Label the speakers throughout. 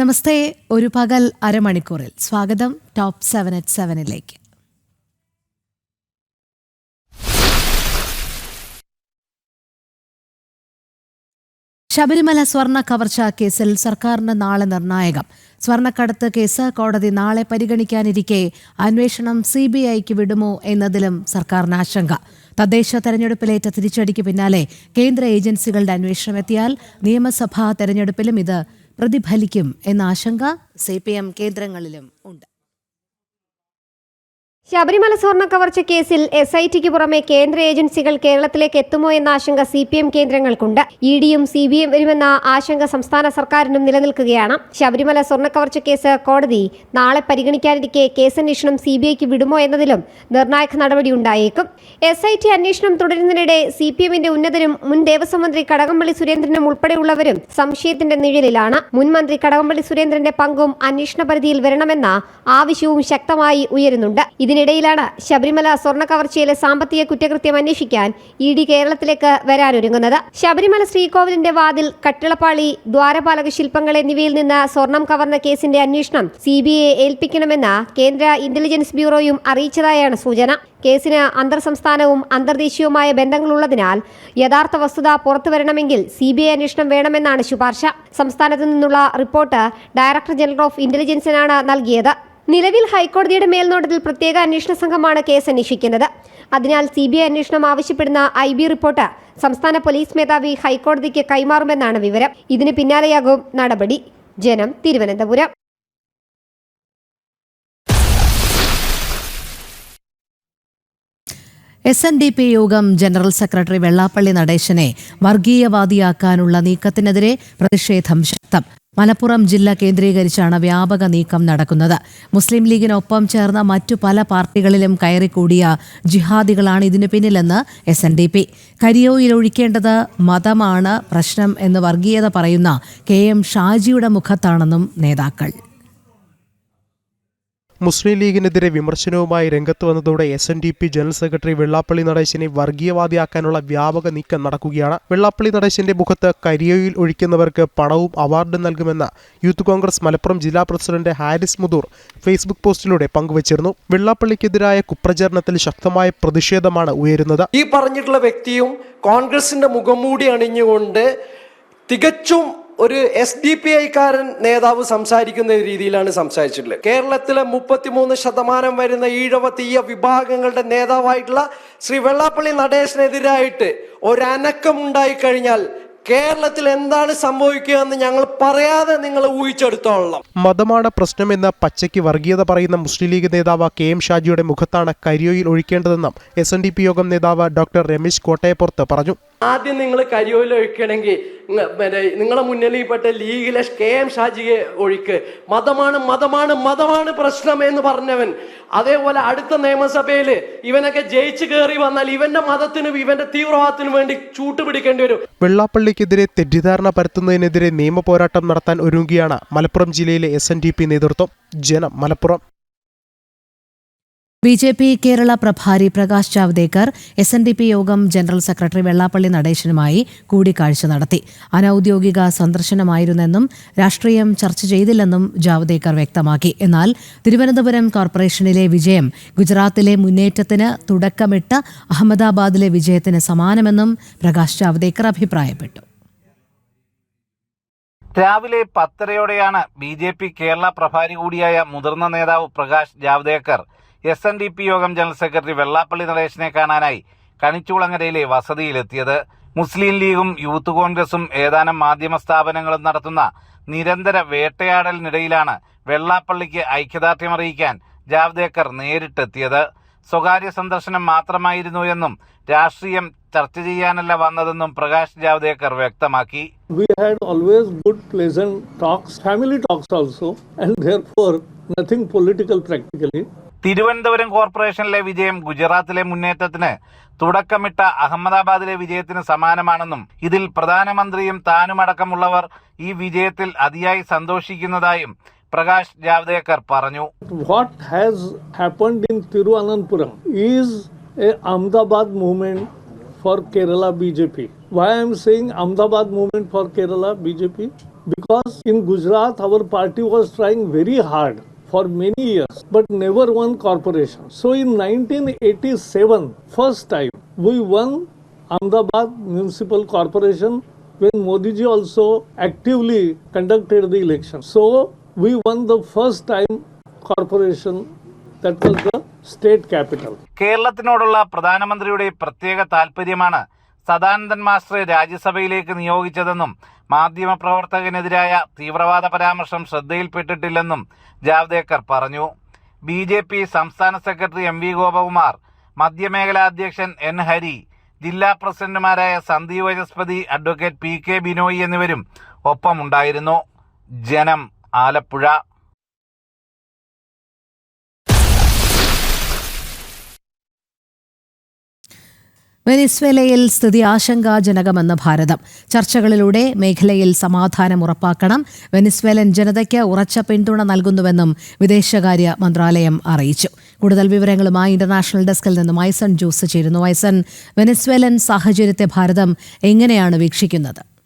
Speaker 1: നമസ്തേ ഒരു പകൽ അരമണിക്കൂറിൽ. സ്വാഗതം ടോപ്പ് സെവൻ അറ്റ് സെവനിലേക്ക്. ശബരിമല സ്വർണ കവർച്ച കേസിൽ സർക്കാരിന് നാളെ നിർണായകം. സ്വർണക്കടത്ത് കേസ് കോടതി നാളെ പരിഗണിക്കാനിരിക്കെ അന്വേഷണം സി ബി ഐക്ക് വിടുമോ എന്നതിലും സർക്കാരിന് ആശങ്ക. തദ്ദേശ തെരഞ്ഞെടുപ്പിലേറ്റ തിരിച്ചടിക്ക് പിന്നാലെ കേന്ദ്ര ഏജൻസികളുടെ അന്വേഷണം എത്തിയാൽ നിയമസഭാ തെരഞ്ഞെടുപ്പിലും ഇത് പ്രതിഫലിക്കും എന്ന ആശങ്ക സി കേന്ദ്രങ്ങളിലും ഉണ്ട്.
Speaker 2: ശബരിമല സ്വർണ കവർച്ച കേസിൽ എസ് ഐ ടിക്ക് പുറമെ കേന്ദ്ര ഏജൻസികൾ കേരളത്തിലേക്ക് എത്തുമോ എന്ന ആശങ്ക സി പി എം കേന്ദ്രങ്ങൾക്കുണ്ട്. ഇ ഡിയും സി ബി എം വരുമെന്ന ആശങ്ക സംസ്ഥാന സർക്കാരിനും നിലനിൽക്കുകയാണ്. ശബരിമല സ്വർണ കവർച്ച കേസ് കോടതി നാളെ പരിഗണിക്കാനിരിക്കെ കേസന്വേഷണം സി ബി ഐക്ക് വിടുമോ എന്നതിലും നിർണായക നടപടി ഉണ്ടായേക്കും. എസ് ഐ ടി അന്വേഷണം തുടരുന്നതിനിടെ സി പി എമ്മിന്റെ ഉന്നതരും മുൻ ദേവസ്വം മന്ത്രി കടകംപള്ളി സുരേന്ദ്രനും ഉൾപ്പെടെയുള്ളവരും സംശയത്തിന്റെ നിഴലിലാണ്. മുൻ മന്ത്രി കടകംപള്ളി സുരേന്ദ്രന്റെ പങ്കും അന്വേഷണ പരിധിയിൽ വരണമെന്ന ആവശ്യവും ശക്തമായി ഉയരുന്നുണ്ട്. ഇതിനിടയിലാണ് ശബരിമല സ്വർണ കവർച്ചയിലെ സാമ്പത്തിക കുറ്റകൃത്യം അന്വേഷിക്കാൻ ഇ ഡി കേരളത്തിലേക്ക് വരാനൊരുങ്ങുന്നത്. ശബരിമല ശ്രീകോവിലിന്റെ വാതിൽ കട്ടിളപ്പാളി ദ്വാരപാലക ശില്പങ്ങൾ എന്നിവയിൽ നിന്ന് സ്വർണം കവർന്ന കേസിന്റെ അന്വേഷണം സി ബി ഐ ഏൽപ്പിക്കണമെന്ന് കേന്ദ്ര ഇന്റലിജൻസ് ബ്യൂറോയും അറിയിച്ചതായാണ് സൂചന. കേസിന് അന്തർ സംസ്ഥാനവും അന്തർദേശീയവുമായ ബന്ധങ്ങളുള്ളതിനാൽ യഥാർത്ഥ വസ്തുത പുറത്തുവരണമെങ്കിൽ സി ബി ഐ അന്വേഷണം വേണമെന്നാണ് ശുപാർശ. സംസ്ഥാനത്തു നിന്നുള്ള റിപ്പോർട്ട് ഡയറക്ടർ ജനറൽ ഓഫ് ഇന്റലിജൻസിനാണ് നൽകിയത്. നിലവിൽ ഹൈക്കോടതിയുടെ മേൽനോട്ടത്തിൽ പ്രത്യേക അന്വേഷണ സംഘമാണ് കേസ് അന്വേഷിക്കുന്നത്. അതിനാൽ സി ബി ഐ അന്വേഷണം ആവശ്യപ്പെടുന്ന ഐ ബി റിപ്പോർട്ട് സംസ്ഥാന പോലീസ് മേധാവി ഹൈക്കോടതിക്ക് കൈമാറുമെന്നാണ് വിവരം. ഇതിന് പിന്നാലെയാകും നടപടി. Janam Thiruvananthapuram.
Speaker 1: S N D P Yogam general secretary Vellappally നടേശനെ വർഗീയവാദിയാക്കാനുള്ള നീക്കത്തിനെതിരെ പ്രതിഷേധം ശക്തം. മലപ്പുറം ജില്ല കേന്ദ്രീകരിച്ചാണ് വ്യാപക നീക്കം നടക്കുന്നത്. മുസ്ലിം ലീഗിനൊപ്പം ചേർന്ന മറ്റു പല പാർട്ടികളിലും കയറിക്കൂടിയ ജിഹാദികളാണ് ഇതിനു പിന്നിലെന്ന് എസ് എൻ ഡി പി കരിയോയിൽ ഒഴിക്കേണ്ടത് മതമാണ് പ്രശ്നം എന്ന് വർഗീയത പറയുന്ന കെ എം ഷാജിയുടെ മുഖത്താണെന്നും നേതാക്കൾ.
Speaker 3: മുസ്ലിം ലീഗിനെതിരെ വിമർശനവുമായി രംഗത്ത് വന്നതോടെ S N D P general secretary Vellappally നടേശനെ വർഗീയവാദിയാക്കാനുള്ള വ്യാപക നീക്കം നടക്കുകയാണ്. വെള്ളാപ്പള്ളി നടേശന്റെ മുഖത്ത് കരിയോയിൽ ഒഴിക്കുന്നവർക്ക് പണവും അവാർഡും നൽകുമെന്ന് യൂത്ത് കോൺഗ്രസ് മലപ്പുറം ജില്ലാ പ്രസിഡന്റ് ഹാരിസ് മുതൂർ ഫേസ്ബുക്ക് പോസ്റ്റിലൂടെ പങ്കുവച്ചിരുന്നു. വെള്ളാപ്പള്ളിക്കെതിരായ കുപ്രചരണത്തിൽ ശക്തമായ പ്രതിഷേധമാണ് ഉയരുന്നത്.
Speaker 4: ഈ പറഞ്ഞിട്ടുള്ള വ്യക്തിയും കോൺഗ്രസിന്റെ മുഖംമൂടി അണിഞ്ഞുകൊണ്ട് തികച്ചും ഒരു എസ് ഡി പി ഐക്കാരൻ നേതാവ് സംസാരിക്കുന്ന രീതിയിലാണ് സംസാരിച്ചിട്ടുള്ളത്. കേരളത്തിലെ മുപ്പത്തിമൂന്ന് ശതമാനം വരുന്ന ഈഴവ തീയ വിഭാഗങ്ങളുടെ നേതാവായിട്ടുള്ള ശ്രീ വെള്ളാപ്പള്ളി നടേശനെതിരായിട്ട് ഒരനക്കം ഉണ്ടായിക്കഴിഞ്ഞാൽ കേരളത്തിൽ എന്താണ് സംഭവിക്കുക എന്ന് ഞങ്ങൾ പറയാതെ നിങ്ങൾ ഊഹിച്ചെടുത്തോളാം
Speaker 3: മതമാണ് പ്രശ്നമെന്ന് പച്ചയ്ക്ക് വർഗീയത പറയുന്ന മുസ്ലിം ലീഗ് നേതാവ് കെ എം ഷാജിയുടെ മുഖത്താണ് കരിയോയിൽ ഒഴിക്കേണ്ടതെന്നും എസ് യോഗം നേതാവ് ഡോക്ടർ രമേശ് കോട്ടയപ്പുറത്ത് പറഞ്ഞു.
Speaker 4: ആദ്യം നിങ്ങൾ കരിയോയിൽ ഒഴിക്കണമെങ്കിൽ നിങ്ങളെ മുന്നിൽപ്പെട്ട ലീഗിലെ കെ എം ഷാജിയെ ഒഴിക്ക്. മതമാണ് മതമാണ് മതമാണ് പ്രശ്നം എന്ന് പറഞ്ഞവൻ. അതേപോലെ അടുത്ത നിയമസഭയിൽ ഇവനൊക്കെ ജയിച്ചു കയറി വന്നാൽ ഇവന്റെ മതത്തിനും ഇവന്റെ തീവ്രവാദത്തിനും വേണ്ടി ചൂട്ടുപിടിക്കേണ്ടി വരും.
Speaker 3: വെള്ളാപ്പള്ളിക്കെതിരെ തെറ്റിദ്ധാരണ പരത്തുന്നതിനെതിരെ നിയമ പോരാട്ടം നടത്താൻ ഒരുങ്ങുകയാണ് മലപ്പുറം ജില്ലയിലെ എസ് നേതൃത്വം. Janam Malappuram.
Speaker 1: B J P Kerala പ്രഭാരി Prakash Javadekar S N D P Yogam general secretary Vellappally നടേശനുമായി കൂടിക്കാഴ്ച നടത്തി. അനൌദ്യോഗിക സന്ദർശനമായിരുന്നെന്നും രാഷ്ട്രീയം ചർച്ച ചെയ്തില്ലെന്നും ജാവ്ദേക്കർ വ്യക്തമാക്കി. എന്നാൽ തിരുവനന്തപുരം കോർപ്പറേഷനിലെ വിജയം ഗുജറാത്തിലെ മുന്നേറ്റത്തിന് തുടക്കമിട്ട അഹമ്മദാബാദിലെ വിജയത്തിന് സമാനമെന്നും പ്രകാശ് ജാവ്ദേക്കർ അഭിപ്രായപ്പെട്ടു.
Speaker 5: രാവിലെ പത്തരയോടെയാണ് ബി ജെ പി കേരള പ്രഭാരി കൂടിയായ മുതിർന്ന നേതാവ് Prakash Javadekar S N D P Yogam general secretary Vellappally നടേശനെ കാണാനായി കണിച്ചുളങ്ങരയിലെ വസതിയിലെത്തിയത്. മുസ്ലിം ലീഗും യൂത്ത് കോൺഗ്രസും ഏതാനും മാധ്യമ സ്ഥാപനങ്ങളും നടത്തുന്ന നിരന്തര വേട്ടയാടലിനിടയിലാണ് വെള്ളാപ്പള്ളിക്ക് ഐക്യദാർഢ്യം ഐക്യദാർഢ്യമറിയിക്കാൻ ജാവ്ദേക്കർ നേരിട്ടെത്തിയത്. സ്വകാര്യ സന്ദർശനം മാത്രമായിരുന്നു എന്നും രാഷ്ട്രീയം ചർച്ച ചെയ്യാനല്ല വന്നതെന്നും പ്രകാശ് ജാവ്ദേക്കർ വ്യക്തമാക്കി.
Speaker 6: We had always good pleasant talks family talks also and therefore nothing political practically.
Speaker 5: Thiruvananthapuram കോർപ്പറേഷനിലെ വിജയം ഗുജറാത്തിലെ മുന്നേറ്റത്തിന് തുടക്കമിട്ട അഹമ്മദാബാദിലെ വിജയത്തിന് സമാനമാണെന്നും ഇതിൽ പ്രധാനമന്ത്രിയും താനുമടക്കമുള്ളവർ ഈ വിജയത്തിൽ അതിയായി സന്തോഷിക്കുന്നതായും പ്രകാശ് ജാവ്ദേക്കർ പറഞ്ഞു
Speaker 6: what has happened in tiruvananthapuram is a ahmedabad movement for kerala bjp why i am saying ahmedabad movement for kerala bjp because in Gujarat our party was trying very hard for many years but never won corporation. So in 1987, first time we won Ahmedabad Municipal Corporation when Modi ji also actively conducted the election. So we won the first time corporation that was the state capital.
Speaker 5: കേരളത്തിനോടുള്ള പ്രധാനമന്ത്രിയുടെ പ്രത്യേക താൽപര്യമാണ് സദാനന്ദൻ മാസ്റ്ററെ രാജ്യസഭയിലേക്ക് നിയോഗിച്ചതെന്നും മാധ്യമപ്രവർത്തകനെതിരായ തീവ്രവാദ പരാമർശം ശ്രദ്ധയിൽപ്പെട്ടിട്ടില്ലെന്നും ജാവ്ദേക്കർ പറഞ്ഞു. B J P സംസ്ഥാന secretary M V Gopakumar മധ്യമേഖലാ അധ്യക്ഷൻ എൻ ഹരി ജില്ലാ പ്രസിഡന്റുമാരായ Sandeep Vachaspathi advocate P K Binoy എന്നിവരും ഒപ്പമുണ്ടായിരുന്നു. ജനം ആലപ്പുഴ
Speaker 1: വെനിസ്വേലയിൽ സ്ഥിതി ആശങ്കാജനകമെന്ന് ഭാരതം. ചർച്ചകളിലൂടെ മേഖലയിൽ സമാധാനം ഉറപ്പാക്കണം. വെനിസ്വേലൻ ജനതയ്ക്ക് ഉറച്ച പിന്തുണ നൽകുന്നുവെന്നും വിദേശകാര്യ മന്ത്രാലയം അറിയിച്ചു. കൂടുതൽ വിവരങ്ങളുമായി ഇന്റർനാഷണൽ ഡെസ്കിൽ നിന്നും ഐസൺ ജോസ് ചേരുന്നു. ഐസൺ വെനിസ്വേലൻ സാഹചര്യത്തെ ഭാരതം എങ്ങനെയാണ് വീക്ഷിക്കുന്നത്?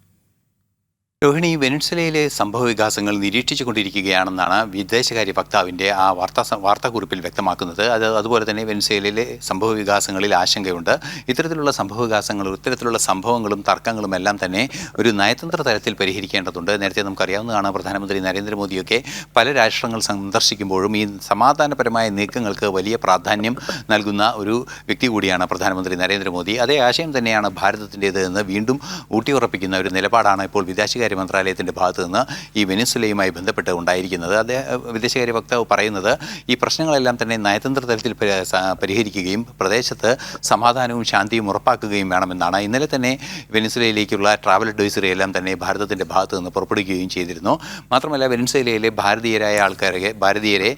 Speaker 7: രോഹിണി വെനിൻസുലയിലെ സംഭവ വികാസങ്ങൾ നിരീക്ഷിച്ചു കൊണ്ടിരിക്കുകയാണെന്നാണ് വിദേശകാര്യ വക്താവിന്റെ ആ വാർത്താ വാർത്താക്കുറിപ്പിൽ വ്യക്തമാക്കുന്നത്. അത് അതുപോലെ തന്നെ വെനിൻസുലയിലെ സംഭവ വികാസങ്ങളിൽ ആശങ്കയുണ്ട്. ഇത്തരത്തിലുള്ള സംഭവ വികാസങ്ങളും ഇത്തരത്തിലുള്ള സംഭവങ്ങളും തർക്കങ്ങളും എല്ലാം തന്നെ ഒരു നയതന്ത്ര തലത്തിൽ പരിഹരിക്കേണ്ടതുണ്ട്. നേരത്തെ നമുക്കറിയാവുന്നതാണ് പ്രധാനമന്ത്രി നരേന്ദ്രമോദിയൊക്കെ പല രാഷ്ട്രങ്ങൾ സന്ദർശിക്കുമ്പോഴും ഈ സമാധാനപരമായ നീക്കങ്ങൾക്ക് വലിയ പ്രാധാന്യം നൽകുന്ന ഒരു വ്യക്തി കൂടിയാണ് പ്രധാനമന്ത്രി നരേന്ദ്രമോദി. അതേ ആശയം തന്നെയാണ് ഭാരതത്തിന്റേത് വീണ്ടും ഊട്ടിയുറപ്പിക്കുന്ന ഒരു നിലപാടാണ് ഇപ്പോൾ വിദേശകാര്യ മന്ത്രാലയത്തിന്റെ ഭാഗത്ത് നിന്ന് ഈ വെനിസുലയുമായി ബന്ധപ്പെട്ട് ഉണ്ടായിരിക്കുന്നത്. അദ്ദേഹം വിദേശകാര്യ വക്താവ് പറയുന്നത് ഈ പ്രശ്നങ്ങളെല്ലാം തന്നെ നയതന്ത്ര തലത്തിൽ പരിഹരിക്കുകയും പ്രദേശത്ത് സമാധാനവും ശാന്തിയും ഉറപ്പാക്കുകയും വേണമെന്നാണ്. ഇന്നലെ തന്നെ വെനിസുലയിലേക്കുള്ള ട്രാവൽ അഡ്വൈസറി എല്ലാം തന്നെ ഭാരതത്തിന്റെ ഭാഗത്ത് നിന്ന് പുറപ്പെടുവിക്കുകയും ചെയ്തിരുന്നു. മാത്രമല്ല വെനിസുലയിലെ ഭാരതീയരായ ആൾക്കാരെ ഭാരതീയരെ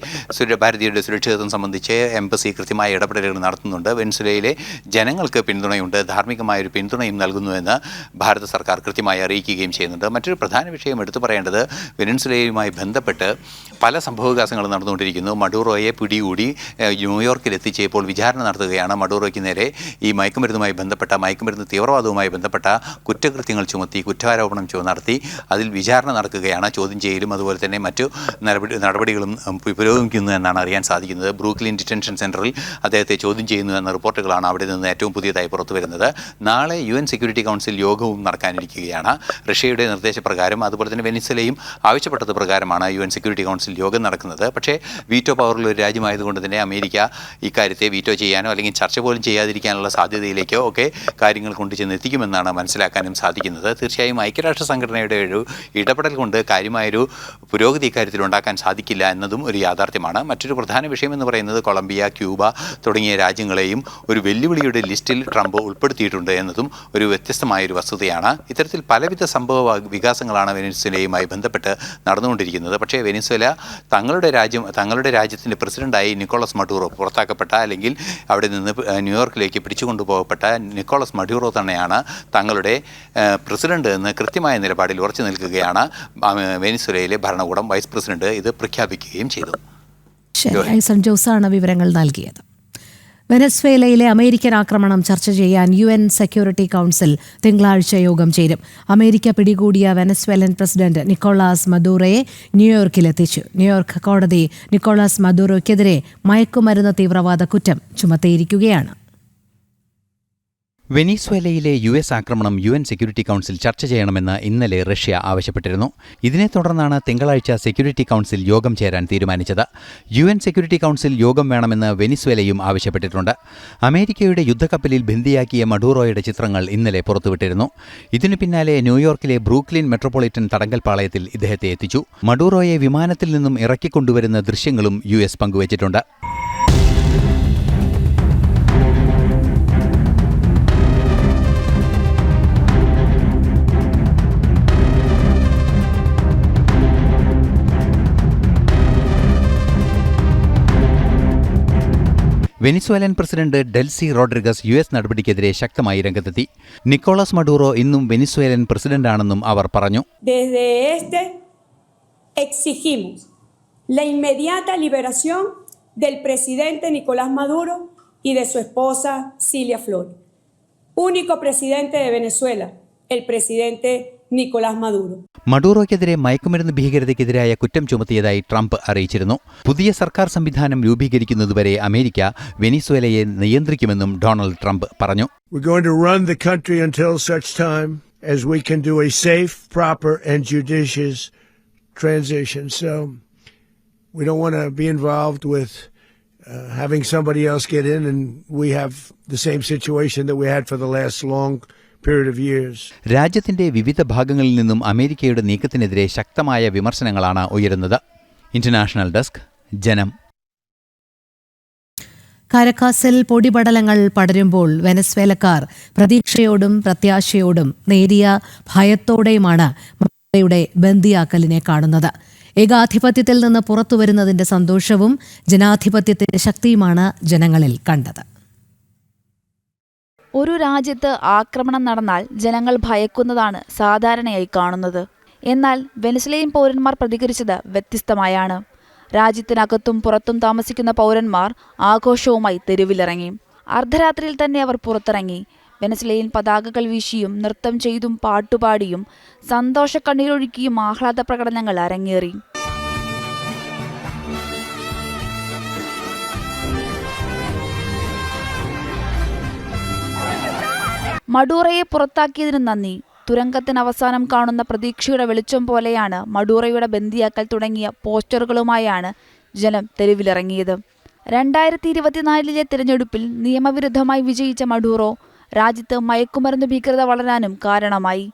Speaker 7: ഭാരതീയരുടെ സുരക്ഷിതത്വം സംബന്ധിച്ച് എംബസി കൃത്യമായ ഇടപെടലുകൾ നടത്തുന്നുണ്ട്. വെനിസുലയിലെ ജനങ്ങൾക്ക് പിന്തുണയുണ്ട്. ധാർമ്മികമായ ഒരു പിന്തുണയും നൽകുന്നുവെന്ന് ഭാരത സർക്കാർ കൃത്യമായി അറിയിക്കുകയും ചെയ്യുന്നുണ്ട്. മറ്റൊരു പ്രധാന വിഷയം എടുത്തു പറയേണ്ടത് വെനിൻസുലയുമായി ബന്ധപ്പെട്ട് പല സംഭവവികാസങ്ങളും നടന്നുകൊണ്ടിരിക്കുന്നു. മഡൂറോയെ പിടികൂടി ന്യൂയോർക്കിൽ എത്തിച്ചപ്പോൾ വിചാരണ നടത്തുകയാണ്. മഡൂറോയ്ക്ക് നേരെ ഈ മയക്കുമരുന്നുമായി ബന്ധപ്പെട്ട മയക്കുമരുന്ന് തീവ്രവാദവുമായി ബന്ധപ്പെട്ട കുറ്റകൃത്യങ്ങൾ ചുമത്തി കുറ്റാരോപണം നടത്തി അതിൽ വിചാരണ നടക്കുകയാണ്. ചോദ്യം ചെയ്യലും അതുപോലെ തന്നെ മറ്റു നടപടി നടപടികളും പുരോഗമിക്കുന്നു എന്നാണ് അറിയാൻ സാധിക്കുന്നത്. ബ്രൂക്ലിൻ ഡിറ്റൻഷൻ സെന്ററിൽ അദ്ദേഹത്തെ ചോദ്യം ചെയ്യുന്നു എന്ന റിപ്പോർട്ടുകളാണ് അവിടെ നിന്ന് ഏറ്റവും പുതിയതായി പുറത്തു വരുന്നത് നാളെ യു സെക്യൂരിറ്റി കൗൺസിൽ യോഗവും നടക്കാനിരിക്കുകയാണ്. റഷ്യയുടെ നിർദ്ദേശപ്രകാരം അതുപോലെ തന്നെ വെനിസലയും ആവശ്യപ്പെട്ടത് പ്രകാരമാണ് യു എൻ സെക്യൂരിറ്റി കൗൺസിൽ യോഗം നടക്കുന്നത്. പക്ഷേ വീറ്റോ പവറുള്ള ഒരു രാജ്യമായതുകൊണ്ട് തന്നെ അമേരിക്ക ഇക്കാര്യത്തെ വീറ്റോ ചെയ്യാനോ അല്ലെങ്കിൽ ചർച്ച പോലും ചെയ്യാതിരിക്കാനുള്ള സാധ്യതയിലേക്കോ ഒക്കെ കാര്യങ്ങൾ കൊണ്ടുചെന്ന് എത്തിക്കുമെന്നാണ് മനസ്സിലാക്കാനും സാധിക്കുന്നത്. തീർച്ചയായും ഐക്യരാഷ്ട്ര സംഘടനയുടെ ഒരു ഇടപെടൽ കൊണ്ട് കാര്യമായൊരു പുരോഗതി ഇക്കാര്യത്തിൽ ഉണ്ടാക്കാൻ സാധിക്കില്ല എന്നതും ഒരു യാഥാർത്ഥ്യമാണ്. മറ്റൊരു പ്രധാന വിഷയം എന്ന് പറയുന്നത് കൊളംബിയ ക്യൂബ തുടങ്ങിയ രാജ്യങ്ങളെയും ഒരു വെല്ലുവിളിയുടെ ലിസ്റ്റിൽ ട്രംപ് ഉൾപ്പെടുത്തിയിട്ടുണ്ട് എന്നതും ഒരു വ്യത്യസ്തമായ ഒരു വസ്തുതയാണ്. ഇത്തരത്തിൽ പലവിധ സംഭവ വികാസങ്ങളാണ് വെനിസ്വലയുമായി ബന്ധപ്പെട്ട് നടന്നുകൊണ്ടിരിക്കുന്നത്. പക്ഷേ വെനിസ്വല തങ്ങളുടെ രാജ്യം തങ്ങളുടെ രാജ്യത്തിന്റെ പ്രസിഡന്റായി നിക്കോളസ് മഡൂറോ പുറത്താക്കപ്പെട്ട അല്ലെങ്കിൽ അവിടെ നിന്ന് ന്യൂയോർക്കിലേക്ക് പിടിച്ചുകൊണ്ടുപോകപ്പെട്ട നിക്കോളസ് മഡൂറോ തന്നെയാണ് തങ്ങളുടെ പ്രസിഡന്റ് എന്ന് കൃത്യമായ നിലപാടിൽ ഉറച്ചു നിൽക്കുകയാണ് വെനിസ്വലയിലെ ഭരണകൂടം വൈസ് പ്രസിഡന്റ് ഇത് പ്രഖ്യാപിക്കുകയും ചെയ്തു.
Speaker 1: ജോസാണ് വിവരങ്ങൾ നൽകിയത്. വെനസ്വേലയിലെ അമേരിക്കൻ ആക്രമണം ചർച്ച ചെയ്യാൻ യു എൻ സെക്യൂരിറ്റി കൗൺസിൽ തിങ്കളാഴ്ച യോഗം ചേരും. അമേരിക്ക പിടികൂടിയ വെനസ്വേലൻ പ്രസിഡന്റ് നിക്കോളാസ് മദൂറയെ ന്യൂയോർക്കിലെത്തിച്ചു. ന്യൂയോർക്ക് കോടതി നിക്കോളാസ് മദൂറോയ്ക്കെതിരെ മയക്കുമരുന്ന് തീവ്രവാദ കുറ്റം ചുമത്തിയിരിക്കുകയാണ്.
Speaker 7: വെനീസ്വേലയിലെ യു എസ് ആക്രമണം യു എൻ സെക്യൂരിറ്റി കൗൺസിൽ ചർച്ച ചെയ്യണമെന്ന് ഇന്നലെ റഷ്യ ആവശ്യപ്പെട്ടിരുന്നു. ഇതിനെ തുടർന്നാണ് തിങ്കളാഴ്ച സെക്യൂരിറ്റി കൗൺസിൽ യോഗം ചേരാൻ തീരുമാനിച്ചത്. യു എൻ സെക്യൂരിറ്റി കൗൺസിൽ യോഗം വേണമെന്ന് വെനിസ്വേലയും ആവശ്യപ്പെട്ടിട്ടുണ്ട്. അമേരിക്കയുടെ യുദ്ധക്കപ്പലിൽ ബന്ദിയാക്കിയ മഡൂറോയുടെ ചിത്രങ്ങൾ ഇന്നലെ പുറത്തുവിട്ടിരുന്നു. ഇതിനു പിന്നാലെ ന്യൂയോർക്കിലെ ബ്രൂക്ലിൻ മെട്രോപൊളിറ്റൻ തടങ്കൽപ്പാളയത്തിൽ ഇദ്ദേഹത്തെ എത്തിച്ചു. മഡൂറോയെ വിമാനത്തിൽ നിന്നും ഇറക്കിക്കൊണ്ടുവരുന്ന ദൃശ്യങ്ങളും യു എസ് പങ്കുവച്ചിട്ടുണ്ട്. Venezuelan president Delcy Rodriguez U S നടപടിക്കെതിരെ ശക്തമായി രംഗത്തെത്തി നിക്കോളസ് മഡൂറോ ഇന്നും വെനിസ്വേലൻ പ്രസിഡന്റാണെന്നും അവർ പറഞ്ഞു
Speaker 8: la inmediata liberación del presidente Nicolás Maduro y de su esposa Cilia Flores, único presidente de Venezuela, el presidente Nicolás Maduro.
Speaker 7: മഡൂറോയ്ക്കെതിരെ മയക്കുമരുന്ന് ഭീകരതയ്ക്കെതിരായ കുറ്റം ചുമത്തിയതായി ട്രംപ് അറിയിച്ചിരുന്നു പുതിയ സർക്കാർ സംവിധാനം രൂപീകരിക്കുന്നതുവരെ അമേരിക്ക വെനിസ്വേലയെ നിയന്ത്രിക്കുമെന്നും ഡൊണാൾഡ് ട്രംപ് പറഞ്ഞു
Speaker 9: We're going to run the country until such time as we can do a safe, proper, and judicious transition. So we don't want to be involved with uh, having somebody else get in, and we have the same situation that we had for the last long period of years.
Speaker 7: രാജ്യത്തിന്റെ വിവിധ ഭാഗങ്ങളിൽ നിന്നും അമേരിക്കയുടെ നീക്കത്തിനെതിരെ ശക്തമായ വിമർശനങ്ങളാണ് ഉയരുന്നത്. International desk ജനം
Speaker 1: കാരക്കാസിൽ പൊടിപടലങ്ങൾ പടരുമ്പോൾ വെനസ്വേലക്കാർ പ്രതീക്ഷയോടും പ്രത്യാശയോടും നേരിയ ഭയത്തോടെയുമാണ് മഡൂറോയുടെ ബന്ദിയാക്കലിനെ കാണുന്നത്. ഏകാധിപത്യത്തിൽ നിന്ന് പുറത്തുവരുന്നതിന്റെ സന്തോഷവും ജനാധിപത്യത്തിന്റെ ശക്തിയുമാണ് ജനങ്ങളിൽ കണ്ടത്.
Speaker 10: ഒരു രാജ്യത്ത് ആക്രമണം നടന്നാൽ ജനങ്ങൾ ഭയക്കുന്നതാണ് സാധാരണയായി കാണുന്നത്. എന്നാൽ വെനസ്ലേൻ പൗരന്മാർ പ്രതികരിച്ചത് വ്യത്യസ്തമായാണ്. രാജ്യത്തിനകത്തും പുറത്തും താമസിക്കുന്ന പൗരന്മാർ ആഘോഷവുമായി തെരുവിലിറങ്ങി. അർദ്ധരാത്രിയിൽ തന്നെ അവർ പുറത്തിറങ്ങി. വെനസ്ലേൻ പതാകകൾ വീശിയും നൃത്തം ചെയ്തും പാട്ടുപാടിയും സന്തോഷ കണ്ണീരൊഴുക്കിയും ആഹ്ലാദ പ്രകടനങ്ങൾ അരങ്ങേറി. മഡൂറയെ പുറത്താക്കിയതിന് നന്ദി. തുരങ്കത്തിന് അവസാനം കാണുന്ന പ്രതീക്ഷയുടെ വെളിച്ചം പോലെയാണ് മഡൂറയുടെ ബന്ദിയാക്കൽ തുടങ്ങിയ പോസ്റ്ററുകളുമായാണ് ജനം തെരുവിലിറങ്ങിയത്. രണ്ടായിരത്തി ഇരുപത്തിനാലിലെ തിരഞ്ഞെടുപ്പിൽ നിയമവിരുദ്ധമായി വിജയിച്ച മഡൂറോ രാജ്യത്ത് മയക്കുമരുന്ന് ഭീകരത വളരാനും കാരണമായി.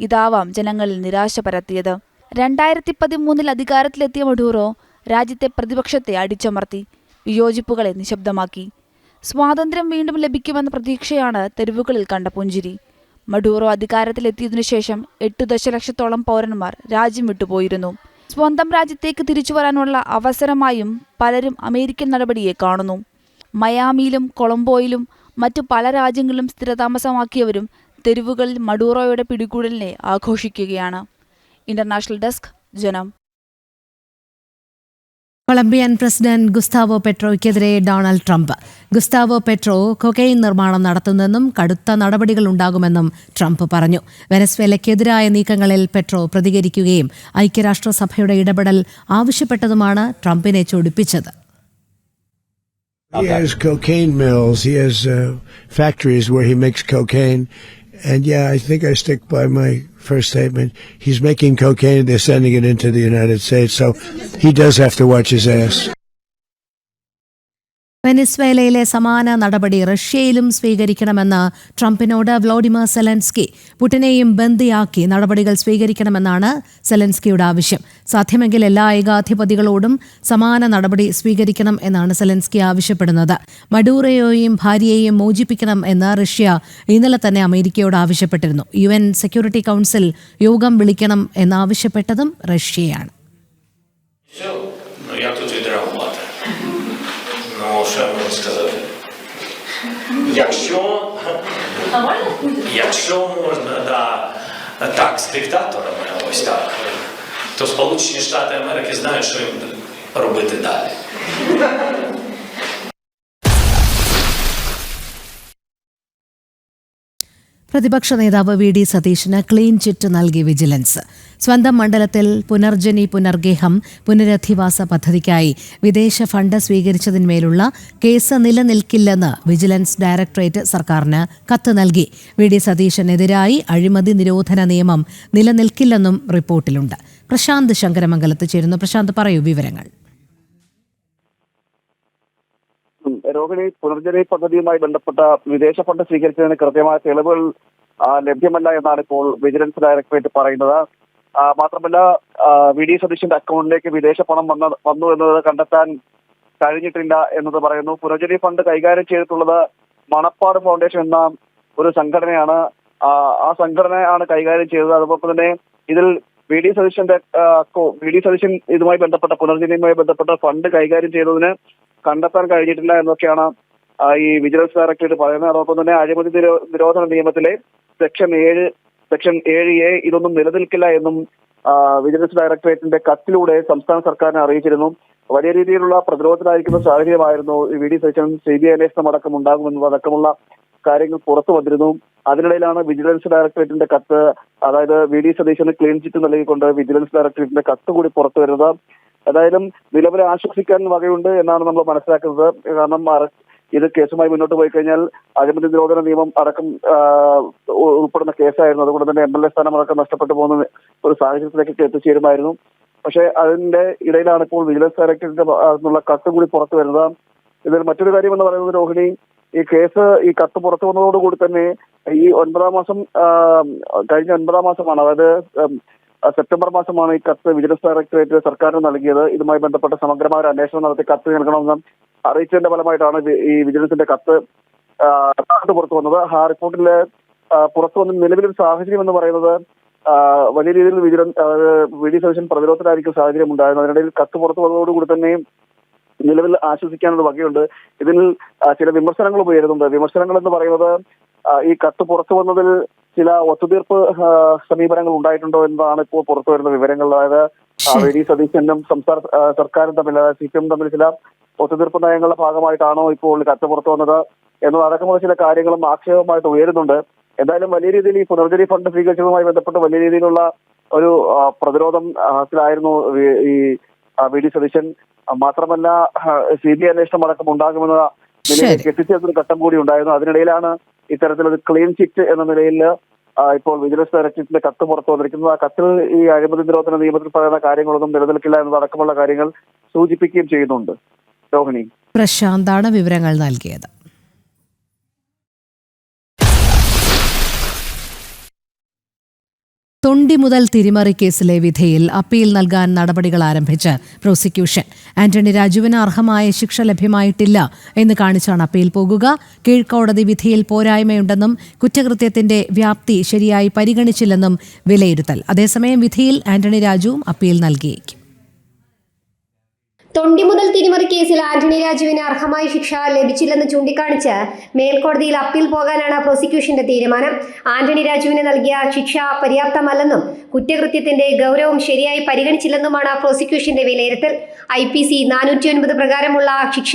Speaker 10: ഇതാവാം ജനങ്ങളിൽ നിരാശ പരത്തിയത്. രണ്ടായിരത്തി പതിമൂന്നിൽ അധികാരത്തിലെത്തിയ മഡൂറോ രാജ്യത്തെ പ്രതിപക്ഷത്തെ അടിച്ചമർത്തി വിയോജിപ്പുകളെ നിശബ്ദമാക്കി. സ്വാതന്ത്ര്യം വീണ്ടും ലഭിക്കുമെന്ന പ്രതീക്ഷയാണ് തെരുവുകളിൽ കണ്ട പുഞ്ചിരി. മഡൂറോ അധികാരത്തിലെത്തിയതിനു ശേഷം എട്ട് ദശലക്ഷത്തോളം പൗരന്മാർ രാജ്യം വിട്ടുപോയിരുന്നു. സ്വന്തം രാജ്യത്തേക്ക് തിരിച്ചു വരാനുള്ള അവസരമായും പലരും അമേരിക്കൻ നടപടിയെ കാണുന്നു. മയാമിയിലും കൊളംബോയിലും മറ്റു പല രാജ്യങ്ങളിലും സ്ഥിരതാമസമാക്കിയവരും തെരുവുകളിൽ മഡൂറോയുടെ പിടികൂടലിനെ ആഘോഷിക്കുകയാണ്. International desk Janam.
Speaker 1: Colombian president Gustavo പെട്രോയ്ക്കെതിരെ Donald Trump Gustavo Petro cocaine നിർമ്മാണം നടത്തുന്നെന്നും കടുത്ത നടപടികൾ ഉണ്ടാകുമെന്നും ട്രംപ് പറഞ്ഞു വെനസ്വേലയ്ക്കെതിരായ നീക്കങ്ങളിൽ പെട്രോ പ്രതികരിക്കുകയും ഐക്യരാഷ്ട്രസഭയുടെ ഇടപെടൽ ആവശ്യപ്പെട്ടതുമാണ് ട്രംപിനെ ചൊടിപ്പിച്ചത്
Speaker 9: He has cocaine mills. He has uh, factories where he makes cocaine. And yeah, I think I stick by my first statement. He's making cocaine. They're sending it into the United States. So he does have to watch his ass.
Speaker 1: വെനിസ്വേലയിലെ സമാന നടപടി റഷ്യയിലും സ്വീകരിക്കണമെന്ന് ട്രംപിനോട് Volodymyr Zelensky. പുടിനെയും ബന്ദിയാക്കി നടപടികൾ സ്വീകരിക്കണമെന്നാണ് സെലൻസ്കിയുടെ ആവശ്യം. സാധ്യമെങ്കിൽ എല്ലാ ഏകാധിപതികളോടും സമാന നടപടി സ്വീകരിക്കണം എന്നാണ് സെലൻസ്കി ആവശ്യപ്പെടുന്നത്. മഡൂറയോയും ഭാര്യയെയും മോചിപ്പിക്കണം എന്ന് റഷ്യ ഇന്നലെ തന്നെ അമേരിക്കയോട് ആവശ്യപ്പെട്ടിരുന്നു. യു എൻ സെക്യൂരിറ്റി കൗൺസിൽ യോഗം വിളിക്കണം എന്നാവശ്യപ്പെട്ടതും റഷ്യയാണ്.
Speaker 11: що я можу сказати? Якщо, якщо можна да, так, з диктаторами, ось так, то Сполучені Штати Америки знають, що їм робити далі.
Speaker 1: പ്രതിപക്ഷ നേതാവ് വി ഡി സതീശന് ക്ലീൻ ചിറ്റ് നൽകി വിജിലൻസ് സ്വന്തം മണ്ഡലത്തിൽ പുനർജനി പുനർഗേഹം പുനരധിവാസ പദ്ധതിക്കായി വിദേശ ഫണ്ട് സ്വീകരിച്ചതിന്മേലുള്ള കേസ് നിലനിൽക്കില്ലെന്ന് വിജിലൻസ് ഡയറക്ടറേറ്റ് സർക്കാരിന് കത്ത് നൽകി. വി. ഡി. സതീശനെതിരായി അഴിമതി നിരോധന നിയമം നിലനിൽക്കില്ലെന്നും റിപ്പോർട്ടിലുണ്ട്. പ്രശാന്ത് ശങ്കരമംഗലത്ത് ചേരുന്നു. പ്രശാന്ത് പറയൂ വിവരങ്ങൾ.
Speaker 12: രോഹിണി പുനർജനി പദ്ധതിയുമായി ബന്ധപ്പെട്ട വിദേശ ഫണ്ട് സ്വീകരിച്ചതിന് കൃത്യമായ തെളിവുകൾ ലഭ്യമല്ല എന്നാണ് ഇപ്പോൾ വിജിലൻസ് ഡയറക്ടറേറ്റ് പറയുന്നത്. മാത്രമല്ല വി ഡി സതീശന്റെ അക്കൗണ്ടിലേക്ക് വിദേശ പണം വന്ന വന്നു എന്നത് കണ്ടെത്താൻ കഴിഞ്ഞിട്ടില്ല എന്നത് പറയുന്നു. പുനർജനി ഫണ്ട് കൈകാര്യം ചെയ്തിട്ടുള്ളത് മണപ്പാട് ഫൗണ്ടേഷൻ എന്ന ഒരു സംഘടനയാണ്. ആ, സംഘടനയാണ് കൈകാര്യം ചെയ്തത്. അതുപോലെ തന്നെ ഇതിൽ വി ഡി സതീശന്റെ വി ഡി സതീശൻ ഇതുമായി ബന്ധപ്പെട്ട പുനർജനിയുമായി ബന്ധപ്പെട്ട ഫണ്ട് കൈകാര്യം ചെയ്തതിന് കണ്ടെത്താൻ കഴിഞ്ഞിട്ടില്ല എന്നൊക്കെയാണ് ഈ വിജിലൻസ് ഡയറക്ടറേറ്റ് പറയുന്നത്. അതോടൊപ്പം തന്നെ അഴിമതി നിരോ- നിരോധന നിയമത്തിലെ സെക്ഷൻ ഏഴ് സെക്ഷൻ ഏഴ് എ ഇതൊന്നും നിലനിൽക്കില്ല എന്നും വിജിലൻസ് ഡയറക്ടറേറ്റിന്റെ കത്തിലൂടെ സംസ്ഥാന സർക്കാരിനെ അറിയിച്ചിരുന്നു. വലിയ രീതിയിലുള്ള പ്രതിരോധത്തിലായിരിക്കുന്ന സാഹചര്യമായിരുന്നു V D section C B I അന്വേഷണം അടക്കം ഉണ്ടാകുമെന്നും അടക്കമുള്ള കാര്യങ്ങൾ പുറത്തു വന്നിരുന്നു. അതിനിടയിലാണ് വിജിലൻസ് ഡയറക്ടറേറ്റിന്റെ കത്ത് അതായത് വി ഡി സതീശന് ക്ലീൻ ചിറ്റ് നൽകിക്കൊണ്ട് വിജിലൻസ് ഡയറക്ടറേറ്റിന്റെ കത്ത് കൂടി പുറത്തു വരുന്നത്. ഏതായാലും നിലവിലെ ആശ്വസിക്കാൻ വകയുണ്ട് എന്നാണ് നമ്മൾ മനസ്സിലാക്കുന്നത്. കാരണം ഇത് കേസുമായി മുന്നോട്ട് പോയി കഴിഞ്ഞാൽ അഴിമതി നിരോധന നിയമം അടക്കം ഉൾപ്പെടുന്ന കേസായിരുന്നു. അതുകൊണ്ട് തന്നെ എം എൽ എ സ്ഥാനം അടക്കം നഷ്ടപ്പെട്ടു പോകുന്ന ഒരു സാഹചര്യത്തിലേക്ക് എത്തിച്ചേരുമായിരുന്നു. പക്ഷേ അതിന്റെ ഇടയിലാണ് ഇപ്പോൾ വിജിലൻസ് ഡയറക്ടറേറ്റിന്റെ ഭാഗത്തുനിന്നുള്ള കത്ത് കൂടി പുറത്തു വരുന്നത്. ഇതിൽ മറ്റൊരു കാര്യം എന്ന് പറയുന്നത് രോഹിണി ഈ കേസ് ഈ കത്ത് പുറത്തു വന്നതോടുകൂടി തന്നെ ഈ ഒൻപതാം മാസം കഴിഞ്ഞ ഒൻപതാം മാസമാണ്. അതായത് സെപ്റ്റംബർ മാസമാണ് ഈ കത്ത് വിജിലൻസ് ഡയറക്ടറേറ്റ് സർക്കാരിന് നൽകിയത്. ഇതുമായി ബന്ധപ്പെട്ട സമഗ്രമായ ഒരു അന്വേഷണം നടത്തി കത്ത് നൽകണമെന്ന് അറിയിച്ചതിന്റെ ഫലമായിട്ടാണ് ഈ വിജിലൻസിന്റെ കത്ത് പുറത്തു വന്നത്. ആ റിപ്പോർട്ടിൽ പുറത്തു വന്ന നിലവിലൊരു സാഹചര്യം എന്ന് പറയുന്നത് വലിയ രീതിയിൽ വിജിലൻസ് വി ഡി സതീശൻ പ്രതിരോധത്തിലായിരിക്കും സാഹചര്യം ഉണ്ടായിരുന്നു അതിനിടയിൽ കത്ത് പുറത്തു വന്നതോടുകൂടി തന്നെയും നിലവിൽ ആശ്വസിക്കാനുള്ള വകയുണ്ട്. ഇതിൽ ചില വിമർശനങ്ങൾ ഉയരുന്നുണ്ട്. വിമർശനങ്ങൾ എന്ന് പറയുന്നത് ഈ കത്ത് പുറത്തു വന്നതിൽ ചില ഒത്തുതീർപ്പ് സമീപനങ്ങൾ ഉണ്ടായിട്ടുണ്ടോ എന്നതാണ് ഇപ്പോൾ പുറത്തു വരുന്ന വിവരങ്ങൾ. അതായത് വി. ഡി. സതീശനും സംസ്ഥാന സർക്കാരും തമ്മിൽ സി പി എം തമ്മിൽ ചില ഒത്തുതീർപ്പ് നയങ്ങളുടെ ഭാഗമായിട്ടാണോ ഇപ്പോൾ കത്ത് പുറത്തു വന്നത് എന്നതടക്കമുള്ള ചില കാര്യങ്ങളും ആക്ഷേപമായിട്ട് ഉയരുന്നുണ്ട്. എന്തായാലും വലിയ രീതിയിൽ ഈ പുനർജനി ഫണ്ട് സ്വീകരിച്ചതുമായി ബന്ധപ്പെട്ട് വലിയ രീതിയിലുള്ള ഒരു പ്രതിരോധം ത്തിലായിരുന്നു ഈ വി. ഡി. സതീശൻ. മാത്രമല്ല സി ബി ഐ അന്വേഷണം അടക്കം ഉണ്ടാകുമെന്ന നിലയിലേക്ക് എത്തിച്ചേർന്നൊരു ഘട്ടം കൂടി ഉണ്ടായിരുന്നു. അതിനിടയിലാണ് ഇത്തരത്തിലൊരു ക്ലീൻ ചിറ്റ് എന്ന നിലയിൽ ഇപ്പോൾ വിജിലൻസ് ഡയറക്ടറേറ്റിന്റെ കത്ത് പുറത്തു വന്നിരിക്കുന്നത് ആ കത്തിൽ ഈ അഴിമതി നിരോധന നിയമത്തിൽ പറയുന്ന കാര്യങ്ങളൊന്നും നിലനിൽക്കില്ല എന്നതടക്കമുള്ള കാര്യങ്ങൾ സൂചിപ്പിക്കുകയും ചെയ്യുന്നുണ്ട്. രോഹിണി.
Speaker 1: പ്രശാന്താണ് വിവരങ്ങൾ നൽകിയത്. തൊണ്ടി മുതൽ തിരിമറി കേസിലെ വിധിയിൽ അപ്പീൽ നൽകാൻ നടപടികൾ ആരംഭിച്ച് പ്രോസിക്യൂഷൻ. ആന്റണി രാജുവിന് അർഹമായ ശിക്ഷ ലഭ്യമായിട്ടില്ല എന്ന് കാണിച്ചാണ് അപ്പീൽ പോകുക. കീഴ്ക്കോടതി വിധിയിൽ പോരായ്മയുണ്ടെന്നും കുറ്റകൃത്യത്തിന്റെ വ്യാപ്തി ശരിയായി പരിഗണിച്ചില്ലെന്നും വിലയിരുത്തൽ. അതേസമയം വിധിയിൽ ആന്റണി രാജുവും അപ്പീൽ നൽകിയേക്കും
Speaker 2: തൊണ്ടി മുതൽ തിരിമറി കേസിൽ ആന്റണി രാജുവിന് അർഹമായ ശിക്ഷ ലഭിച്ചില്ലെന്ന് ചൂണ്ടിക്കാണിച്ച് മേൽക്കോടതിയിൽ അപ്പീൽ പോകാനാണ് പ്രോസിക്യൂഷന്റെ തീരുമാനം. ആന്റണി രാജുവിന് നൽകിയ ശിക്ഷ പര്യാപ്തമല്ലെന്നും കുറ്റകൃത്യത്തിന്റെ ഗൗരവം ശരിയായി പരിഗണിച്ചില്ലെന്നുമാണ് പ്രോസിക്യൂഷന്റെ വിലയിരുത്തൽ. ഐ പി സി നാനൂറ്റി ഒൻപത് പ്രകാരമുള്ള ശിക്ഷ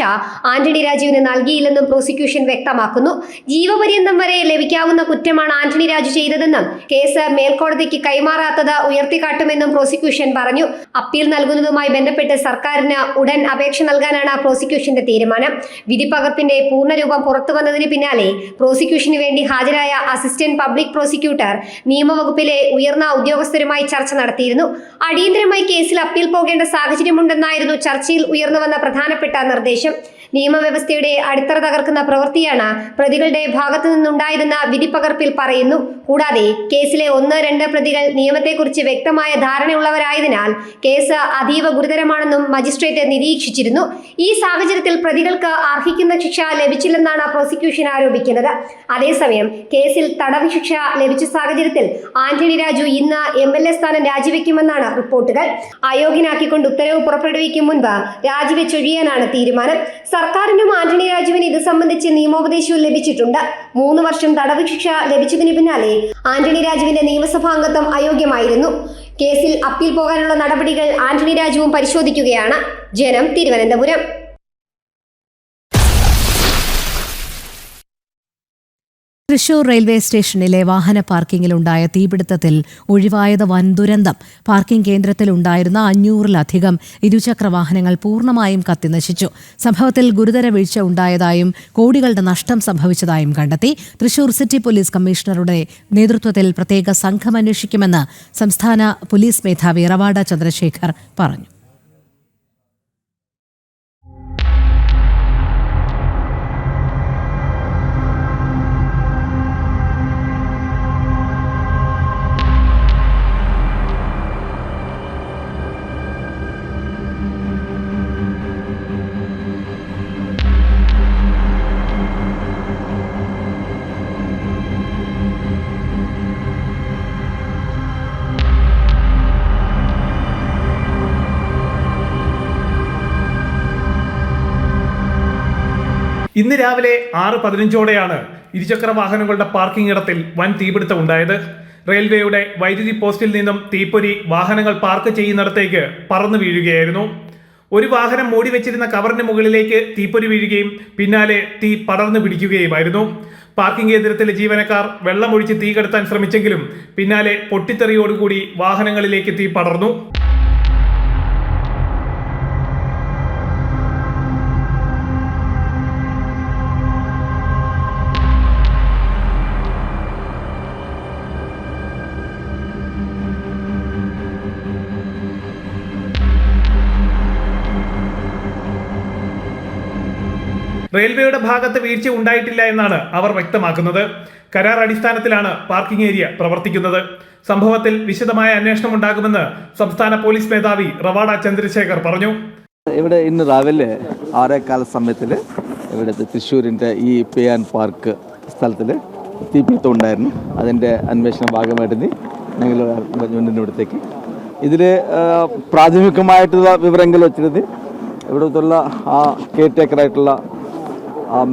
Speaker 2: ആന്റണി രാജുവിന് നൽകിയില്ലെന്നും പ്രോസിക്യൂഷൻ വ്യക്തമാക്കുന്നു. ജീവപര്യന്തം വരെ ലഭിക്കാവുന്ന കുറ്റമാണ് ആന്റണി രാജു ചെയ്തതെന്നും കേസ് മേൽക്കോടതിക്ക് കൈമാറാത്തത് ഉയർത്തിക്കാട്ടുമെന്നും പ്രോസിക്യൂഷൻ പറഞ്ഞു. അപ്പീൽ നൽകുന്നതുമായി ബന്ധപ്പെട്ട് സർക്കാരിന് ഉടൻ അപേക്ഷ നൽകാനാണ് പ്രോസിക്യൂഷന്റെ തീരുമാനം. വിധി പകർപ്പിന്റെ പൂർണരൂപം പുറത്തു വന്നതിന് പിന്നാലെ പ്രോസിക്യൂഷന് വേണ്ടി ഹാജരായ അസിസ്റ്റന്റ് പബ്ലിക് പ്രോസിക്യൂട്ടർ നിയമവകുപ്പിലെ ഉയർന്ന ഉദ്യോഗസ്ഥരുമായി ചർച്ച നടത്തിയിരുന്നു. അടിയന്തരമായി കേസിൽ അപ്പീൽ പോകേണ്ട സാഹചര്യമുണ്ടെന്നായിരുന്നു ചർച്ചയിൽ ഉയർന്നു വന്ന പ്രധാനപ്പെട്ട നിർദ്ദേശം. നിയമവ്യവസ്ഥയുടെ അടിത്തറ തകർക്കുന്ന പ്രവൃത്തിയാണ് പ്രതികളുടെ ഭാഗത്തു നിന്നുണ്ടായതെന്ന വിധി പകർപ്പിൽ പറയുന്നു. കൂടാതെ കേസിലെ ഒന്ന് രണ്ട് പ്രതികൾ നിയമത്തെക്കുറിച്ച് വ്യക്തമായ ധാരണയുള്ളവരായതിനാൽ കേസ് അതീവ ഗുരുതരമാണെന്നും മജിസ്ട്രേറ്റ് നിരീക്ഷിച്ചിരുന്നു. ഈ സാഹചര്യത്തിൽ പ്രതികൾക്ക് അർഹിക്കുന്ന ശിക്ഷ ലഭിച്ചില്ലെന്നാണ് പ്രോസിക്യൂഷൻ ആരോപിക്കുന്നത്. അതേസമയം കേസിൽ തടവ് ശിക്ഷ ലഭിച്ച സാഹചര്യത്തിൽ ആന്റണി രാജു ഇന്ന് എം എൽ എ സ്ഥാനം രാജിവെക്കുമെന്നാണ് റിപ്പോർട്ടുകൾ. അയോഗ്യനാക്കിക്കൊണ്ട് ഉത്തരവ് പുറപ്പെടുവിക്കും മുൻപ് രാജിവെച്ചൊഴിയാനാണ് തീരുമാനം. സർക്കാരിനും ആന്റണി രാജുവിന് ഇത് സംബന്ധിച്ച് നിയമോപദേശവും ലഭിച്ചിട്ടുണ്ട്. മൂന്ന് വർഷം തടവ് ശിക്ഷ ലഭിച്ചതിന് പിന്നാലെ ആന്റണി രാജുവിന്റെ നിയമസഭാംഗത്വം അയോഗ്യമായിരുന്നു. കേസിൽ അപ്പീൽ പോകാനുള്ള നടപടികൾ ആന്റണി രാജുവും പരിശോധിക്കുകയാണ്. ജനം തിരുവനന്തപുരം.
Speaker 1: തൃശൂർ റെയിൽവേ സ്റ്റേഷനിലെ വാഹന പാർക്കിങ്ങിലുണ്ടായ തീപിടുത്തത്തിൽ ഒഴിവായത് വൻ ദുരന്തം. പാർക്കിംഗ് കേന്ദ്രത്തിൽ ഉണ്ടായിരുന്ന അഞ്ഞൂറിലധികം ഇരുചക്ര വാഹനങ്ങൾ പൂർണമായും കത്തിനശിച്ചു. സംഭവത്തിൽ ഗുരുതര വീഴ്ച ഉണ്ടായതായും കോടികളുടെ നഷ്ടം സംഭവിച്ചതായും കണ്ടെത്തി. തൃശൂർ സിറ്റി പോലീസ് കമ്മീഷണറുടെ നേതൃത്വത്തിൽ പ്രത്യേക സംഘം അന്വേഷിക്കുമെന്ന് സംസ്ഥാന പോലീസ് മേധാവി റവാഡ ചന്ദ്രശേഖർ പറഞ്ഞു.
Speaker 13: ഇന്ന് രാവിലെ ആറ് പതിനഞ്ചോടെയാണ് ഇരുചക്ര വാഹനങ്ങളുടെ പാർക്കിംഗ് ഇടത്തിൽ വൻ തീപിടുത്തം ഉണ്ടായത്. റെയിൽവേയുടെ വൈദ്യുതി പോസ്റ്റിൽ നിന്നും തീപ്പൊരി വാഹനങ്ങൾ പാർക്ക് ചെയ്യുന്നിടത്തേക്ക് പറന്നു വീഴുകയായിരുന്നു. ഒരു വാഹനം മൂടി വെച്ചിരുന്ന കവറിന് മുകളിലേക്ക് തീപ്പൊരി വീഴുകയും പിന്നാലെ തീ പടർന്നു പിടിക്കുകയുമായിരുന്നു. പാർക്കിംഗ് കേന്ദ്രത്തിലെ ജീവനക്കാർ വെള്ളമൊഴിച്ച് തീ കെടുത്താൻ ശ്രമിച്ചെങ്കിലും പിന്നാലെ പൊട്ടിത്തെറിയോടുകൂടി വാഹനങ്ങളിലേക്ക് തീ പടർന്നു. റെയിൽവേയുടെ ഭാഗത്ത് വീഴ്ച ഉണ്ടായിട്ടില്ല എന്നാണ് അവർ വ്യക്തമാക്കുന്നത്. കരാർ അടിസ്ഥാനത്തിലാണ് പാർക്കിംഗ് ഏരിയ പ്രവർത്തിക്കുന്നത്. സംഭവത്തിൽ വിശദമായ അന്വേഷണം ഉണ്ടാകുമെന്ന് സംസ്ഥാന പോലീസ് മേധാവി റവാഡ ചന്ദ്രശേഖർ പറഞ്ഞു.
Speaker 14: ഇവിടെ ഇന്ന് രാവിലെ ആറേക്കാല സമയത്തിൽ ഇവിടുത്തെ തൃശ്ശൂരിന്റെ ഈ പേ ആൻഡ് പാർക്ക് സ്ഥലത്തിൽ തീപിടുത്തം ഉണ്ടായിരുന്നു. അതിന്റെ അന്വേഷണ ഭാഗമായിട്ട് ഞങ്ങൾ ഇവിടത്തേക്ക് ഇതിൽ പ്രാഥമികമായിട്ടുള്ള വിവരങ്ങൾ വെച്ചിരുന്നത് ഇവിടുത്തുള്ള ആ കെയർ ടേക്കറായിട്ടുള്ള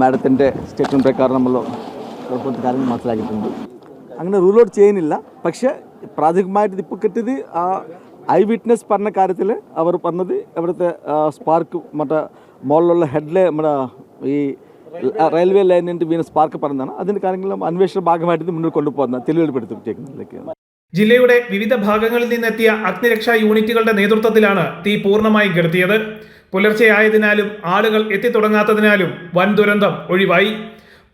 Speaker 14: മാഡത്തിന്റെ സ്റ്റേറ്റ്മെന്റ് പ്രകാരം നമ്മൾ കുറച്ച് കാര്യങ്ങൾ മനസ്സിലാക്കിയിട്ടുണ്ട്. അങ്ങനെ റൂൾ ഔട്ട് ചെയ്യുന്നില്ല. പക്ഷേ പ്രാഥമികമായിട്ട് ഇപ്പോൾ കിട്ടിയത് ആ ഐ വിറ്റ്നസ് പറഞ്ഞ കാര്യത്തിൽ അവർ പറഞ്ഞത് ഇവിടുത്തെ സ്പാർക്ക് മറ്റേ മോളിലുള്ള ഹെഡിലെ നമ്മുടെ ഈ റെയിൽവേ ലൈനിന്റെ വീണ സ്പാർക്ക് പറഞ്ഞതാണ്. അതിന്റെ കാര്യങ്ങളും അന്വേഷണ ഭാഗമായിട്ട് മുന്നോട്ട് കൊണ്ടുപോകുന്ന തെളിവെടുപ്പെടുത്തിട്ടേക്കുന്നതിലേക്ക്
Speaker 13: ജില്ലയുടെ വിവിധ ഭാഗങ്ങളിൽ നിന്നെത്തിയ അഗ്നിരക്ഷാ യൂണിറ്റുകളുടെ നേതൃത്വത്തിലാണ് തീ പൂർണമായും കെടുത്തിയത്. പുലർച്ചെയായതിനാലും ആളുകൾ എത്തിത്തുടങ്ങാത്തതിനാലും വൻ ദുരന്തം ഒഴിവായി.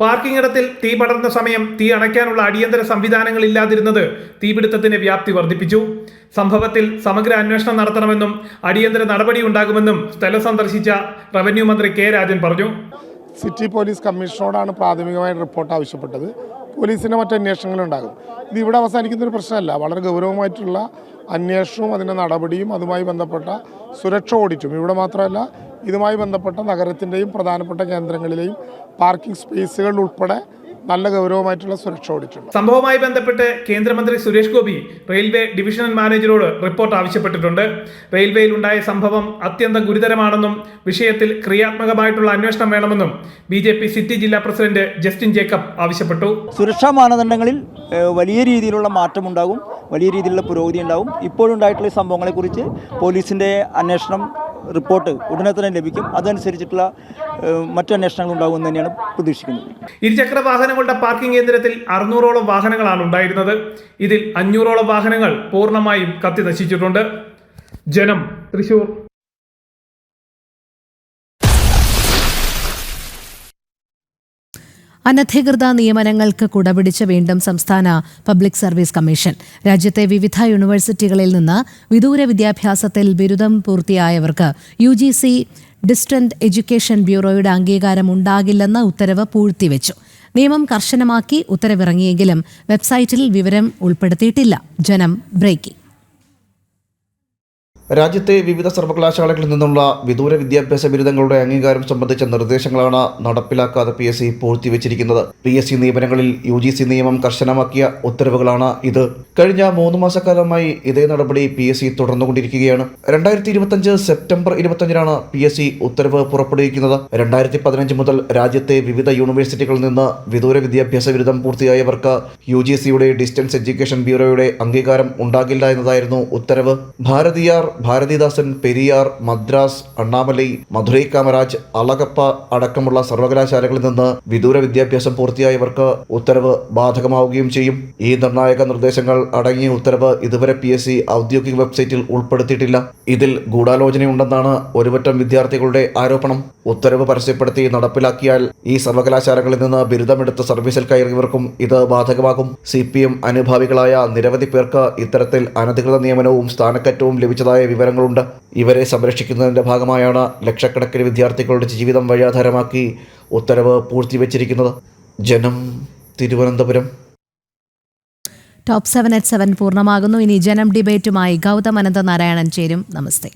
Speaker 13: പാർക്കിംഗ് ഇടത്തിൽ തീ പടർന്ന സമയം തീ അണയ്ക്കാനുള്ള അടിയന്തര സംവിധാനങ്ങൾ ഇല്ലാതിരുന്നത് തീപിടുത്തത്തിന്റെ വ്യാപ്തി വർദ്ധിപ്പിച്ചു. സംഭവത്തിൽ സമഗ്ര അന്വേഷണം നടത്തണമെന്നും അടിയന്തര നടപടി ഉണ്ടാകുമെന്നും സ്ഥലം സന്ദർശിച്ച റവന്യൂ മന്ത്രി കെ രാജൻ പറഞ്ഞു.
Speaker 15: സിറ്റി പോലീസ് കമ്മീഷണറോടാണ് പ്രാഥമികമായി റിപ്പോർട്ട് ആവശ്യപ്പെട്ടത്. പോലീസിന്റെ മറ്റ് അന്വേഷണങ്ങളുണ്ടാകും ഇത് ഇവിടെ അവസാനിക്കുന്ന ഒരു പ്രശ്നമല്ല. വളരെ ഗൗരവമായിട്ടുള്ള അന്വേഷണവും അതിന്റെ നടപടിയും അതുമായി ബന്ധപ്പെട്ട സുരക്ഷ ഓഡിറ്റും. ഇവിടെ മാത്രമല്ല ഇതുമായി ബന്ധപ്പെട്ട നഗരത്തിന്റെയും പ്രധാനപ്പെട്ട കേന്ദ്രങ്ങളിലെയും പാർക്കിംഗ് സ്പേസുകൾ ഉൾപ്പെടെ നല്ല ഗൗരവമായിട്ടുള്ള സുരക്ഷ ഓടിച്ചുണ്ട്
Speaker 13: സംഭവവുമായി ബന്ധപ്പെട്ട് കേന്ദ്രമന്ത്രി സുരേഷ് ഗോപി റെയിൽവേ ഡിവിഷണൽ മാനേജരോട് റിപ്പോർട്ട് ആവശ്യപ്പെട്ടിട്ടുണ്ട്. റെയിൽവേയിൽ ഉണ്ടായ സംഭവം അത്യന്തം ഗുരുതരമാണെന്നും വിഷയത്തിൽ ക്രിയാത്മകമായിട്ടുള്ള അന്വേഷണം വേണമെന്നും ബി സിറ്റി ജില്ലാ പ്രസിഡന്റ് ജസ്റ്റിൻ ജേക്കബ് ആവശ്യപ്പെട്ടു.
Speaker 14: സുരക്ഷാ മാനദണ്ഡങ്ങളിൽ വലിയ രീതിയിലുള്ള മാറ്റമുണ്ടാകും വലിയ രീതിയിലുള്ള പുരോഗതി ഉണ്ടാകും. ഇപ്പോഴുണ്ടായിട്ടുള്ള ഈ സംഭവങ്ങളെക്കുറിച്ച് പോലീസിന്റെ അന്വേഷണം റിപ്പോർട്ട് ഉടനെ തന്നെ ലഭിക്കും. അതനുസരിച്ചിട്ടുള്ള മറ്റു അന്വേഷണങ്ങൾ ഉണ്ടാകുമെന്ന് തന്നെയാണ് പ്രതീക്ഷിക്കുന്നത്.
Speaker 13: ഇരുചക്ര വാഹനങ്ങളുടെ പാർക്കിംഗ് കേന്ദ്രത്തിൽ അറുന്നൂറോളം വാഹനങ്ങളാണ് ഉണ്ടായിരുന്നത്. ഇതിൽ അഞ്ഞൂറോളം വാഹനങ്ങൾ പൂർണമായും കത്തി നശിച്ചിട്ടുണ്ട്. ജനം തൃശൂർ
Speaker 1: അനധികൃത നിയമനങ്ങൾക്ക് കുടപിടിച്ച് വീണ്ടും സംസ്ഥാന പബ്ലിക് സർവീസ് കമ്മീഷൻ. രാജ്യത്തെ വിവിധ യൂണിവേഴ്സിറ്റികളിൽ നിന്ന് വിദൂര വിദ്യാഭ്യാസത്തിൽ ബിരുദം പൂർത്തിയായവർക്ക് U G C distant education ബ്യൂറോയുടെ അംഗീകാരം ഉണ്ടാകില്ലെന്ന ഉത്തരവ് പൂഴ്ത്തിവെച്ചു. നിയമം കർശനമാക്കി ഉത്തരവിറങ്ങിയെങ്കിലും വെബ്സൈറ്റിൽ വിവരം ഉൾപ്പെടുത്തിയിട്ടില്ല. ജനം ബ്രേക്കിംഗ്.
Speaker 16: രാജ്യത്തെ വിവിധ സർവകലാശാലകളിൽ നിന്നുള്ള വിദൂര വിദ്യാഭ്യാസ ബിരുദങ്ങളുടെ അംഗീകാരം സംബന്ധിച്ച നിർദ്ദേശങ്ങളാണ് നടപ്പിലാക്കാതെ പി എസ് സി പൂഴ്ത്തിവെച്ചിരിക്കുന്നത്. പി എസ് സി നിയമനങ്ങളിൽ യു ജി സി നിയമം കർശനമാക്കിയ ഉത്തരവുകളാണ് ഇത്. കഴിഞ്ഞ മൂന്ന് മാസക്കാലമായി ഇതേ നടപടി പി എസ് സി തുടർന്നുകൊണ്ടിരിക്കുകയാണ്. രണ്ടായിരത്തി ഇരുപത്തഞ്ച് സെപ്റ്റംബർ ഇരുപത്തഞ്ചിനാണ് പി എസ് സി ഉത്തരവ് പുറപ്പെടുവിക്കുന്നത്. രണ്ടായിരത്തി പതിനഞ്ച് മുതൽ രാജ്യത്തെ വിവിധ യൂണിവേഴ്സിറ്റികളിൽ നിന്ന് വിദൂര വിദ്യാഭ്യാസ ബിരുദം പൂർത്തിയായവർക്ക് യു ജി സിയുടെ ഡിസ്റ്റൻസ് എഡ്യൂക്കേഷൻ ബ്യൂറോയുടെ അംഗീകാരം ഉണ്ടാകില്ല എന്നതായിരുന്നു ഉത്തരവ്. ഭാരതീയാർ ഭാരതിദാസൻ പെരിയാർ മദ്രാസ് അണ്ണാമലൈ മധുരൈ കാമരാജ് അളകപ്പ അടക്കമുള്ള സർവകലാശാലകളിൽ നിന്ന് വിദൂര വിദ്യാഭ്യാസം പൂർത്തിയായവർക്ക് ഉത്തരവ് ബാധകമാവുകയും ചെയ്യും. ഈ നിർണായക നിർദ്ദേശങ്ങൾ അടങ്ങിയ ഉത്തരവ് ഇതുവരെ പി എസ് സി ഔദ്യോഗിക വെബ്സൈറ്റിൽ ഉൾപ്പെടുത്തിയിട്ടില്ല. ഇതിൽ ഗൂഢാലോചനയുണ്ടെന്നാണ് ഒരുപറ്റം വിദ്യാർത്ഥികളുടെ ആരോപണം. ഉത്തരവ് പരസ്യപ്പെടുത്തി നടപ്പിലാക്കിയാൽ ഈ സർവകലാശാലകളിൽ നിന്ന് ബിരുദമെടുത്ത് സർവീസിൽ കയറിയവർക്കും ഇത് ബാധകമാകും. സി പി എം അനുഭാവികളായ നിരവധി പേർക്ക് ഇത്തരത്തിൽ അനധികൃത നിയമനവും സ്ഥാനക്കയറ്റവും ലഭിച്ചതായ വിവരങ്ങളുണ്ട്. ഇവരെ സംരക്ഷിക്കുന്നതിന്റെ ഭാഗമായാണ് ലക്ഷക്കണക്കിന് വിദ്യാർത്ഥികളുടെ ജീവിതം വഴിയാധാരമാക്കി ഉത്തരവ് പൂഴ്ത്തിവെച്ചിരിക്കുന്നത്. Janam Thiruvananthapuram.
Speaker 1: Top seven at seven പൂർണമാകുന്നു. ഇനി ജനം ഡിബേറ്റുമായി ഗൗതം അനന്തനാരായണൻ ചേരും. നമസ്തേ.